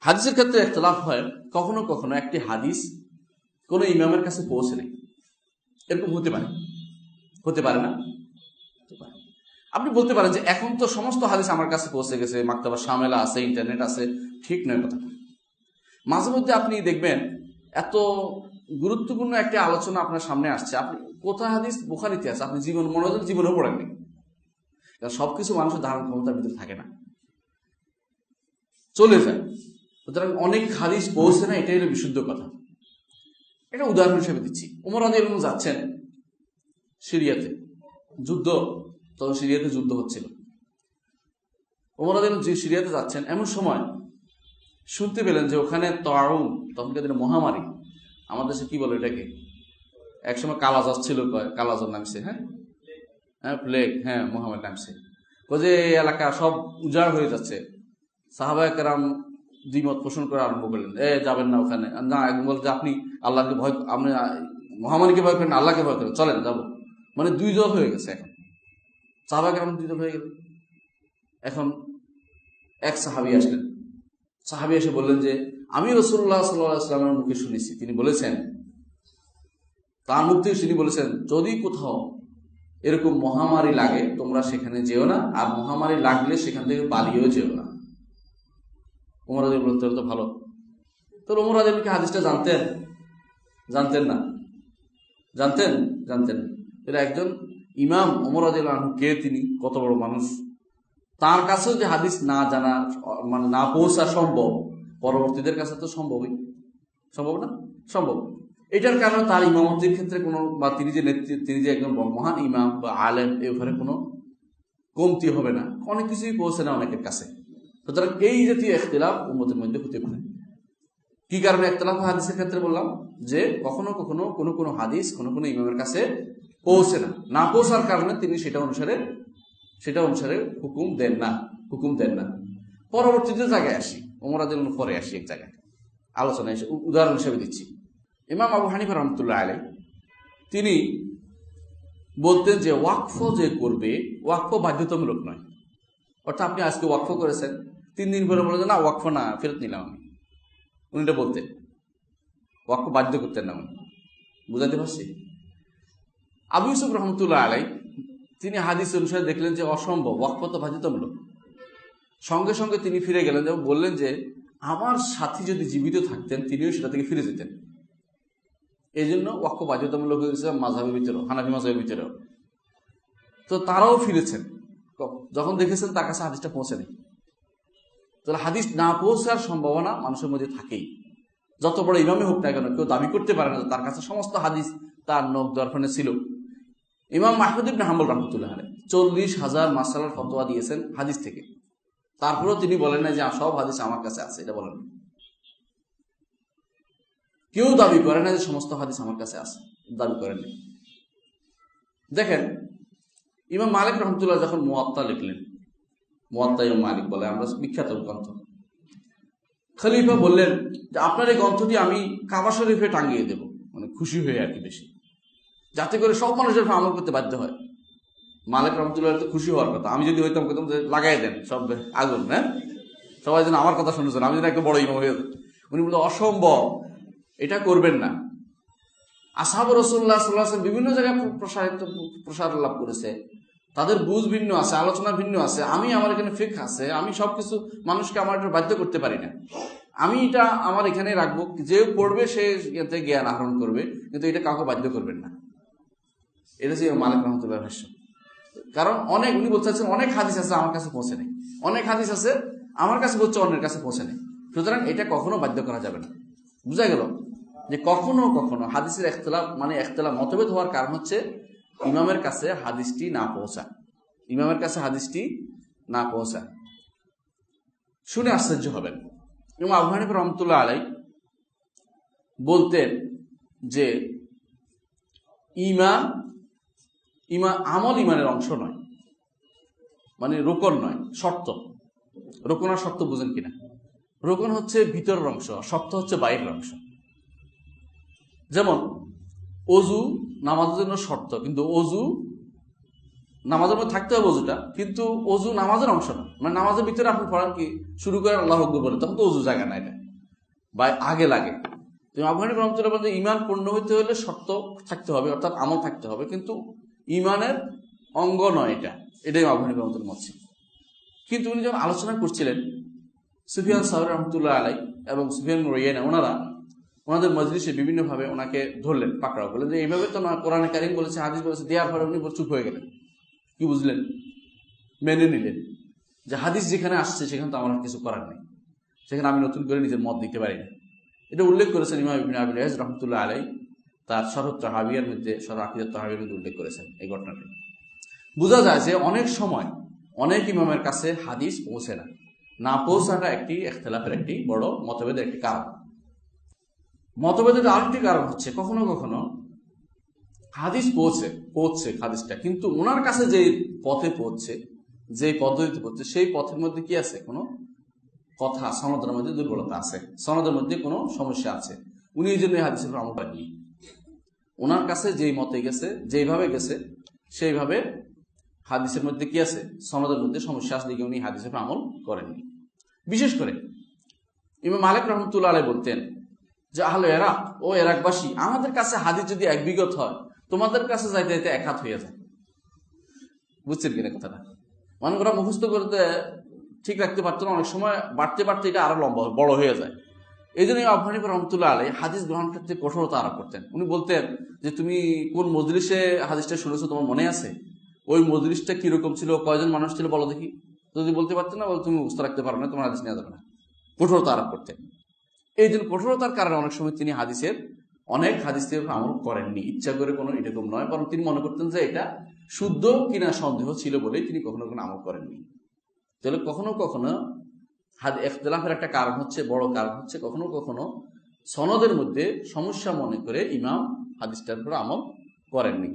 হাদিসের ক্ষেত্রে একতলাফ হয়, কখনো কখনো একটি হাদিস কোনো ইমামের কাছে পৌঁছে নেই। এরকম হতে পারে। হতে পারে না। আপনি বলতে পারেন যে এখন তো সমস্ত হাদিস আমার কাছে পৌঁছে গেছে, মাক্তাবা সামেলা আছে, ইন্টারনেট আছে, ঠিক নয় কথা। মাঝে মধ্যে আপনি দেখবেন এত গুরুত্বপূর্ণ একটি আলোচনা আপনার সামনে আসছে। আপনি কোথায় হাদিস? বোখারিতে আছে। আপনি জীবন মনে হয় জীবনেও পড়েননি। কারণ সবকিছু মানুষের ধারণ ক্ষমতার ভিতরে থাকে না। চলে যায়। সুতরাং অনেক হাদিস পৌঁছে না এটাই হলো বিশুদ্ধ কথা। এটা উদাহরণ হিসেবে দিচ্ছি। উমর আদি যাচ্ছেন সিরিয়াতে। যুদ্ধ তখন সিরিয়াতে যুদ্ধ হচ্ছিল। উমর আদি যে সিরিয়াতে যাচ্ছেন এমন সময় শুনতে পেলেন যে ওখানে তাউন তখনকার দিনে মহামারী আমাদের দেশে কি বলে এটাকে? একসময় কালাজ্বর ছিল কয়, কালাজ্বর নামছে হ্যাঁ? হ্যাঁ প্লেগ হ্যাঁ মহামারী নামছে। ও যে এলাকা সব উজাড় হয়ে যাচ্ছে। সাহাবাহাম দ্বিমত পোষণ করে আরম্ভ করলেন। এ, যাবেন না ওখানে। না একদম বলতে আপনি আল্লাহকে ভয়, আপনি, মহামারীকে ভয় করেন, আল্লাহকে ভয় করেন, চলেন, যাব। মানে দুই দল হয়ে গেছে এখন। সাহাবাহাম দুই দল হয়ে গেল। এখন এক সাহাবি আসলেন। সাহাবি এসে বললেন যে, আমি রসুল্লাহ সাল্লামের মুখে শুনেছি। তিনি বলেছেন, তার মুখ থেকে তিনি বলেছেন, যদি কোথাও এরকম মহামারী লাগে, তোমরা সেখানে যেও না, আর মহামারী লাগলে সেখান থেকে পালিয়েও যেও না। উমর আদিম বলতে তো ভালো। তো উমর আদিম কি হাদিসটা জানতেন? জানতেন না। জানতেন? জানতেন। এরা একজন ইমাম উমর আদিল কে তিনি? কত বড় মানুষ? তার কাছেও যে হাদিস না জানা মানে না পৌঁছা সম্ভব, পরবর্তীদের কাছে তো সম্ভবই। সম্ভব না? সম্ভব। এটার কারণে তার ইমামতির ক্ষেত্রে কোনো, বা তিনি যে নেতৃত্ব তিনি যে একজন মহান ইমাম বা আলেম, এ কোনো কমতি হবে না। অনেক কিছুই পৌঁছে না অনেকের কাছে। সুতরাং এই জাতীয় এখতলাফ উম্মতের মধ্যে হতে পারে। কি কারণে একতলাফ হাদিসের ক্ষেত্রে বললাম? যে কখনো কখনো কোনো কোনো হাদিস কোনো কোনো ইমামের কাছে পৌঁছে না। না পৌঁছার কারণে তিনি সেটা অনুসারে সেটা অনুসারে হুকুম দেন না, হুকুম দেন না। পরবর্তীতে জায়গায় আসি। ওমরাদের পরে আসি এক জায়গায়। আলোচনা উদাহরণ হিসেবে দিচ্ছি। ইমাম আবু হানিফা রহমতুল্লাহ আলাই তিনি বলতেন যে ওয়াকফ যে করবে, ওয়াকফ বাধ্যতামূলক নয়। অর্থাৎ আপনি আজকে ওয়াকফ করেছেন, তিন দিন পরে বলে না, ওয়াকফ না, ফেরত নিলাম আমি। উনি এটা বলতেন। ওয়াকফ বাধ্য করতেন না উনি। বুঝাতে পারছি? আবু ইউসুফ রহমতুল্লাহ আলাই, তিনি হাদিস অনুসারে দেখলেন যে, অসম্ভব, ওয়াকফ তো বাধ্যতামূলক। সঙ্গে সঙ্গে তিনি ফিরে গেলেন এবং বললেন যে, আমার সাথী যদি জীবিত থাকতেন, তিনিও সেটা থেকে ফিরে যেতেন। এই জন্য ওয়াক্য বাধ্যতামূলক হয়ে গেছে মাঝাবের ভিতরেও, হানাফি মাঝাবের ভিতরেও। তো তারাও ফিরেছেন। যখন দেখেছেন তার কাছে হাদিসটা পৌঁছে নেই তাহলে হাদিস না পৌঁছার সম্ভাবনা মানুষের মধ্যে থাকেই। যত বড় ইমামে হোক না কেন, কেউ দাবি করতে পারে না তার কাছে সমস্ত হাদিস তার নখ দর্পণে ছিল। ইমাম মাহমুদ ইবনে হাম্বল রহমতুল্লাহ চল্লিশ হাজার মাসালার ফতোয়া দিয়েছেন হাদিস থেকে। তারপরেও তিনি বলেন না যে সব হাদিস আমার কাছে আছে, এটা বলেন কেউ দাবি করে না যে, সমস্ত হাদিস আমার কাছে আছে। দাবি করেন নাই। দেখেন ইমাম মালিক রহমতুল্লাহ যখন মোয়াত্তা লিখলেন, মোয়াত্তা ইমাম মালিক বলে, আমরা বিখ্যাত গ্রন্থ। খলিফা বললেন যে, আপনার এই গ্রন্থটি আমি কাবা শরীফে টাঙ্গিয়ে দেব মানে খুশি হয়ে আর কি বেশি। যাতে করে সব মানুষের আমল করতে বাধ্য হয়। মালিক রহমতুল্লাহ তো খুশি হওয়ার কথা। আমি যদি হইতাম, কইতাম যে, লাগাই দেন, সব আগুন হ্যাঁ? সবাই যেন আমার কথা শুনেছেন আমি যেন একটা বড় ইমাম হয়ে উনি বলতে অসম্ভব, এটা করবেন না। আসাব রসুল্লাহ সাল্লাহ বিভিন্ন জায়গায় প্রসারিত প্রসার লাভ করেছে। তাদের বুঝ ভিন্ন আছে, আলোচনা ভিন্ন আছে। আমি আমার এখানে ফিক আছে, আমি সবকিছু মানুষকে আমার এটা বাধ্য করতে পারি না। আমি এটা আমার এখানে রাখব। যে পড়বে সে এতে জ্ঞান আহরণ করবে, কিন্তু এটা কাউকে বাধ্য করবেন না। এটা যে মালিক রহমতুল্লাহ ভাষ্য কারণ অনেক উনি বলতে চাচ্ছেন অনেক হাদিস আছে আমার কাছে পৌঁছে নেই। অনেক হাদিস আছে আমার কাছে বলছে অন্যের কাছে পৌঁছে নেই। সুতরাং এটা কখনো বাধ্য করা যাবে না। বুঝা গেল? যে কখনো কখনো হাদিসের একতলাফ মানে একতলাফ মতভেদ হওয়ার কারণ হচ্ছে ইমামের কাছে হাদিসটি না পৌঁছা ইমামের কাছে হাদিসটি না পৌঁছা শুনে আশ্চর্য হবেন। এবং আবু রহমতুল্লাহ আলাই বলতেন যে ইমা ইমা, আমল ইমানের অংশ নয়। মানে রোকন নয়, শর্ত। রোকন আর শর্ত বুঝেন কিনা? রোকন হচ্ছে ভিতরের অংশ, শর্ত হচ্ছে বাইরের অংশ। যেমন, অজু নামাজের জন্য শর্ত, কিন্তু অজু নামাজের মধ্যে থাকতে হবে অজুটা, কিন্তু অজু নামাজের অংশ না। মানে নামাজের ভিতরে আপনি পড়ান কি, শুরু করেন, আল্লাহ বলে তখন তো অজু জায়গা না এটা বা আগে লাগে। তুমি আফগানি রহমতুল্লাহ বলতে ইমান পূর্ণ হইতে হলে শর্ত থাকতে হবে, অর্থাৎ আমল থাকতে হবে, কিন্তু ইমানের অঙ্গ নয় এটা। এটাই আফগানি রহমতুল্লাহ মত ছিল। কিন্তু উনি যখন আলোচনা করছিলেন, সুফিয়ান সাহর রহমতুল্লাহ আলাই এবং সুফিয়ান রইয়ানা ওনারা ওনাদের মজলিসে বিভিন্নভাবে ওনাকে ধরলেন, পাকড়াও করলেন। যে এইভাবে তো না, কোরআনে কারিম বলেছে, হাদিস বলেছে, দেওয়ার পরে উনি চুপ হয়ে গেলেন। কি বুঝলেন? মেনে নিলেন। যে হাদিস যেখানে আসছে, সেখানে তো আমার কিছু করার নেই। সেখানে আমি নতুন করে নিজের মত দিতে পারি না এটা উল্লেখ করেছেন ইমাম ইবিন আবিল রহমতুল্লাহ আলাই তার শরৎ তাহাবিয়ার মধ্যে, শরৎ আকিদার মধ্যে উল্লেখ করেছেন এই ঘটনাটি। বোঝা যায় যে অনেক সময় অনেক ইমামের কাছে হাদিস পৌঁছে না। না পৌঁছাটা একটি, এখতলাফের একটি বড় মতভেদের একটি কারণ। মতভেদের আরেকটি কারণ হচ্ছে, কখনো কখনো হাদিস পৌঁছে পৌঁছছে হাদিসটা। কিন্তু ওনার কাছে যে পথে পৌঁছছে যে পদ্ধতিতে পড়ছে সেই পথের মধ্যে কি আছে? কোনো কথা, সনদের মধ্যে দুর্বলতা আছে। সনদের মধ্যে কোনো সমস্যা আছে। উনি এই জন্য হাদিসের উপর আমল করেননি। ওনার কাছে যেই মতে গেছে, যেইভাবে গেছে, সেইভাবে হাদিসের মধ্যে কি আছে? সনদের মধ্যে সমস্যা আছে দেখে উনি হাদিসের আমল করেননি। বিশেষ করে ইমাম মালিক রহমতুল্লাহ আলাই বলতেন যে, আহলে এরাক ও এরাকবাসী, আমাদের কাছে হাদিস যদি এক বিগত হয়, তোমাদের কাছে যাইতে যাইতে এক হাত হয়ে যায়। বুঝছেন কিনা কথাটা? মানে ওরা মুখস্থ করতে ঠিক রাখতে পারতো না, অনেক সময় বাড়তে বাড়তে এটা আরও লম্বা, বড় হয়ে যায়। এই জন্য আফগানি রহমতুল্লাহ আলী হাদিস গ্রহণ ক্ষেত্রে কঠোরতা আরোপ করতেন। উনি বলতেন যে, তুমি কোন মজলিসে হাদিসটা শুনেছো, তোমার মনে আছে? ওই মজলিসটা কীরকম ছিল, কয়জন মানুষ ছিল বলো দেখি? যদি বলতে পারতেন না, বলে তুমি বুঝতে রাখতে পারো না, তোমার হাদিস নেওয়া যাবে না। কঠোরতা আরোপ করতেন। এই জন্য কঠোরতার কারণে অনেক সময় তিনি হাদিসের অনেক হাদিসের আমল করেননি। ইচ্ছা করে কোনো এরকম নয়, বরং তিনি মনে করতেন যে এটা শুদ্ধ কিনা সন্দেহ ছিল বলেই তিনি কখনো কোনো আমল করেননি। তাহলে কখনো কখনো হাদ একটা কারণ হচ্ছে, বড় কারণ হচ্ছে কখনো কখনো সনদের মধ্যে সমস্যা মনে করে ইমাম হাদিসটার উপর আমল করেননি।